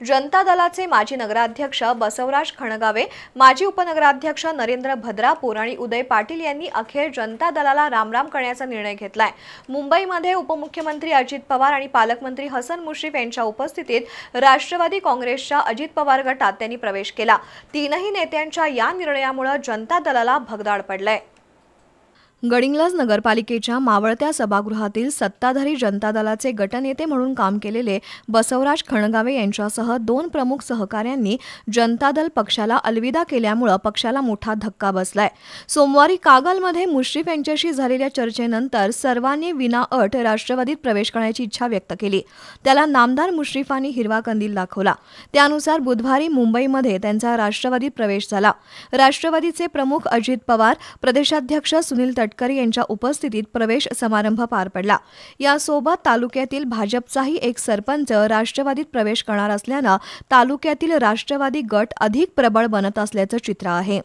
जनता दलाचे माजी नगराध्यक्ष बसवराज खणगावे माजी उपनगराध्यक्ष नरेंद्र भद्रापूर आणि उदय पाटील यांनी अखेर जनता दलाला रामराम करण्याचा निर्णय घेतलाय. मुंबईमध्ये उपमुख्यमंत्री अजित पवार आणि पालकमंत्री हसन मुश्रीफ यांच्या उपस्थितीत राष्ट्रवादी काँग्रेसच्या अजित पवार गटात त्यांनी प्रवेश केला. तीनही नेत्यांच्या या निर्णयामुळे जनता दलाला भगदाड पडलंय. गडिंग्लज नगरपालिकेच्या मावळत्या सभागृहातील सत्ताधारी जनता दलाचे गटनेते म्हणून काम केलेले बसवराज खणगावे यांच्यासह दोन प्रमुख सहकाऱ्यांनी जनता दल पक्षाला अलविदा केल्यामुळं पक्षाला मोठा धक्का बसलाय. सोमवारी कागलमध्ये मुश्रीफ यांच्याशी झालेल्या चर्चेनंतर सर्वांनी विनाअट राष्ट्रवादीत प्रवेश करण्याची इच्छा व्यक्त केली. त्याला नामदार मुश्रीफांनी हिरवा कंदील दाखवला. त्यानुसार बुधवारी मुंबईमध्ये त्यांचा राष्ट्रवादीत प्रवेश झाला. राष्ट्रवादीचे प्रमुख अजित पवार प्रदेशाध्यक्ष सुनील तटकरे यांच्या उपस्थितीत प्रवेश समारंभ पार पडला. यासोबत तालुक्यातील भाजपचाही एक सरपंच राष्ट्रवादीत प्रवेश करणार असल्यानं तालुक्यातील राष्ट्रवादी गट अधिक प्रबळ बनत असल्याचं चित्र आहे.